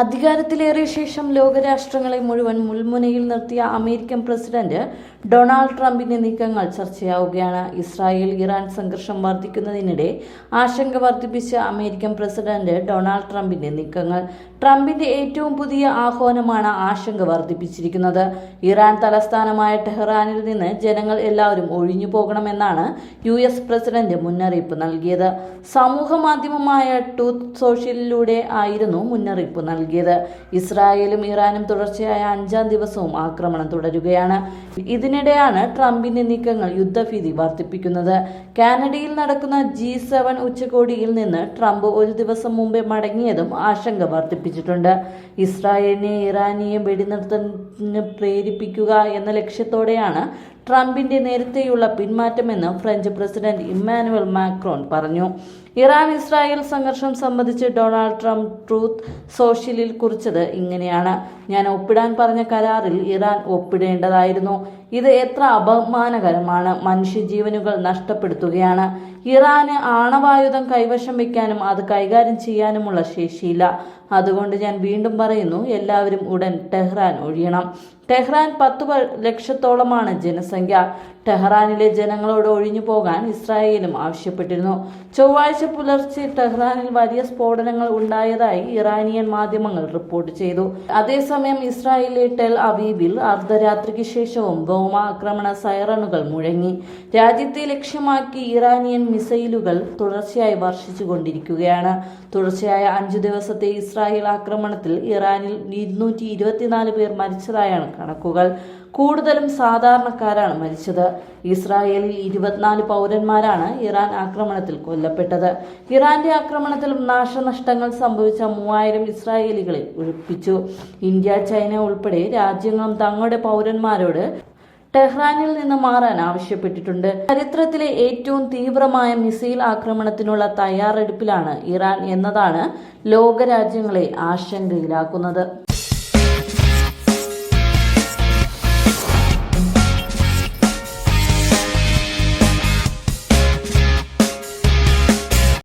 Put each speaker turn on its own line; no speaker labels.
അധികാരത്തിലേറിയ ശേഷം ലോകരാഷ്ട്രങ്ങളെ മുഴുവൻ മുൾമുനയിൽ നിർത്തിയ അമേരിക്കൻ പ്രസിഡന്റ് ഡൊണാൾഡ് ട്രംപിന്റെ നീക്കങ്ങൾ ചർച്ചയാവുകയാണ്. ഇസ്രായേൽ ഇറാൻ സംഘർഷം വർദ്ധിക്കുന്നതിനിടെ ആശങ്ക വർദ്ധിപ്പിച്ച അമേരിക്കൻ പ്രസിഡന്റ് ഡൊണാൾഡ് ട്രംപിന്റെ നീക്കങ്ങൾ. ട്രംപിന്റെ ഏറ്റവും പുതിയ ആഹ്വാനമാണ് ആശങ്ക വർദ്ധിപ്പിച്ചിരിക്കുന്നത്. ഇറാൻ തലസ്ഥാനമായ ടെഹ്റാനിൽ നിന്ന് ജനങ്ങൾ എല്ലാവരും ഒഴിഞ്ഞു പോകണമെന്നാണ് യു എസ് പ്രസിഡന്റ് മുന്നറിയിപ്പ് നൽകിയത്. സമൂഹ മാധ്യമമായ ടൂത്ത് സോഷ്യലിലൂടെ ആയിരുന്നു മുന്നറിയിപ്പ് നൽകിയത്. ഇസ്രായേലും ഇറാനും തുടർച്ചയായ അഞ്ചാം ദിവസവും ആക്രമണം തുടരുകയാണ്. ഇതിനിടെയാണ് ട്രംപിന്റെ നീക്കങ്ങൾ യുദ്ധഭീതി വർദ്ധിപ്പിക്കുന്നത്. കാനഡയിൽ നടക്കുന്ന ജി സെവൻ ഉച്ചകോടിയിൽ നിന്ന് ട്രംപ് ഒരു ദിവസം മുമ്പേ മടങ്ങിയതും ആശങ്ക വർദ്ധിപ്പിച്ചിട്ടുണ്ട്. ഇസ്രായേലിനെ ഇറാനിയെ വെടിനിർത്തലിന് പ്രേരിപ്പിക്കുക എന്ന ലക്ഷ്യത്തോടെയാണ് ട്രംപിന്റെ നേരത്തെയുള്ള പിന്മാറ്റമെന്ന് ഫ്രഞ്ച് പ്രസിഡന്റ് ഇമ്മാനുവൽ മാക്രോൺ പറഞ്ഞു. ഇറാൻ ഇസ്രായേൽ സംഘർഷം സംബന്ധിച്ച് ഡൊണാൾഡ് ട്രംപ് ട്രൂത്ത് സോഷ്യലിൽ കുറിച്ചത് ഇങ്ങനെയാണ്. ഞാൻ ഒപ്പിടാൻ പറഞ്ഞ കരാറിൽ ഇറാൻ ഒപ്പിടേണ്ടതായിരുന്നു. ഇത് എത്ര അപമാനകരമാണ്. മനുഷ്യജീവനുകൾ നഷ്ടപ്പെടുത്തുകയാണ്. ഇറാന് ആണവായുധം കൈവശം വയ്ക്കാനും അത് കൈകാര്യം ചെയ്യാനുമുള്ള ശേഷിയില്ല. അതുകൊണ്ട് ഞാൻ വീണ്ടും പറയുന്നു എല്ലാവരും ഉടൻ ടെഹ്റാൻ ഒഴിയണം. ടെഹ്റാൻ പത്ത് ലക്ഷത്തോളമാണ് ജനസംഖ്യ. ടെഹ്റാനിലെ ജനങ്ങളോട് ഒഴിഞ്ഞു പോകാൻ ഇസ്രായേലും ആവശ്യപ്പെട്ടിരുന്നു. ചൊവ്വാഴ്ച പുലർച്ചെ ടെഹ്റാനിൽ വലിയ സ്ഫോടനങ്ങൾ ഉണ്ടായതായി ഇറാനിയൻ മാധ്യമങ്ങൾ റിപ്പോർട്ട് ചെയ്തു. അതേസമയം ഇസ്രായേലിലെ ടെൽ അവീബിൽ അർദ്ധരാത്രിക്ക് ശേഷവും വ്യോമാക്രമണ സൈറണുകൾ മുഴങ്ങി. രാജ്യത്തെ ലക്ഷ്യമാക്കി ഇറാനിയൻ മിസൈലുകൾ തുടർച്ചയായി വർഷിച്ചുകൊണ്ടിരിക്കുകയാണ്. തുടർച്ചയായ അഞ്ചു ദിവസത്തെ ഇസ്രായേൽ ആക്രമണത്തിൽ ഇറാനിൽ ഇരുന്നൂറ്റി ഇരുപത്തിനാല് പേർ മരിച്ചതായാണ് കണക്കുകൾ. കൂടുതലും സാധാരണക്കാരാണ് മരിച്ചത്. ഇസ്രായേലിൽ ഇരുപത്തിനാല് പൗരന്മാരാണ് ഇറാൻ ആക്രമണത്തിൽ കൊല്ലപ്പെട്ടത്. ഇറാന്റെ ആക്രമണത്തിൽ നാശനഷ്ടങ്ങൾ സംഭവിച്ച മൂവായിരം ഇസ്രായേലികളെ ഒഴിപ്പിച്ചു. ഇന്ത്യ ചൈന ഉൾപ്പെടെ രാജ്യങ്ങളും തങ്ങളുടെ പൗരന്മാരോട് ടെഹ്റാനിൽ നിന്ന് മാറാൻ ആവശ്യപ്പെട്ടിട്ടുണ്ട്. ചരിത്രത്തിലെ ഏറ്റവും തീവ്രമായ മിസൈൽ ആക്രമണത്തിനുള്ള തയ്യാറെടുപ്പിലാണ് ഇറാൻ എന്നതാണ് ലോകരാജ്യങ്ങളെ ആശങ്കയിലാക്കുന്നത്.